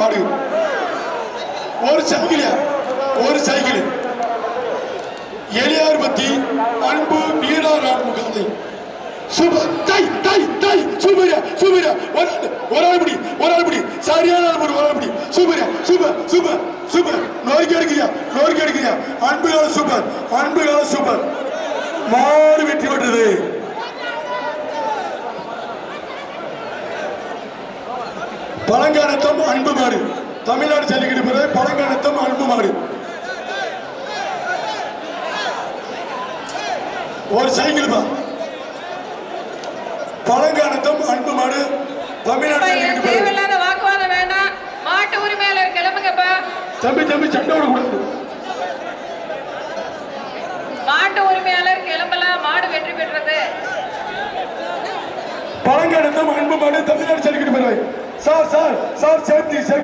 பாடு. ஒரு சைக்கிள் ஒரு சைக்கிள். எளியார் பத்தி அன்பு வீராராம் முகாமை சூப்பர் டை டை டை சூப்பரியா சூப்பரியா ஒரு ஒரு ஆள் பிடி ஒரு ஆள் பிடி. சரியான ஆள் ஒரு ஆள் பிடி. சூப்பரியா சூப்பர் சூப்பர் சூப்பர் நோய்க்கு எடுக்கிறியா? நோய்க்கு எடுக்கிறியா? அன்புகால சூப்பர் அன்புகால சூப்பர் மாடு வெற்றி பெற்றது. பழங்கானத்தம் அன்பு மாடு தமிழ்நாடு ஜல்லிக்கட்டு பிறகு பழங்கானத்தம் அன்பு மாடு ஒரு சைக்கிள் பா. பழங்கானத்தம் அன்பு மாடு தமிழ்நாடு ஜல்லிக்கட்டு பிறகு. வாக்குவாதம் வேண்டாம். மாட்டு உரிமையாளர் கிளம்புங்கப்பா. தம்பி தம்பி சண்டை விடக்கூடாது மாட்டு உரிமையாளர் கிளம்பலாம். மாடு வெற்றி பெற்றது பழங்கானத்தம் அன்பு மாடு தமிழ்நாடு ஜல்லிக்கட்டு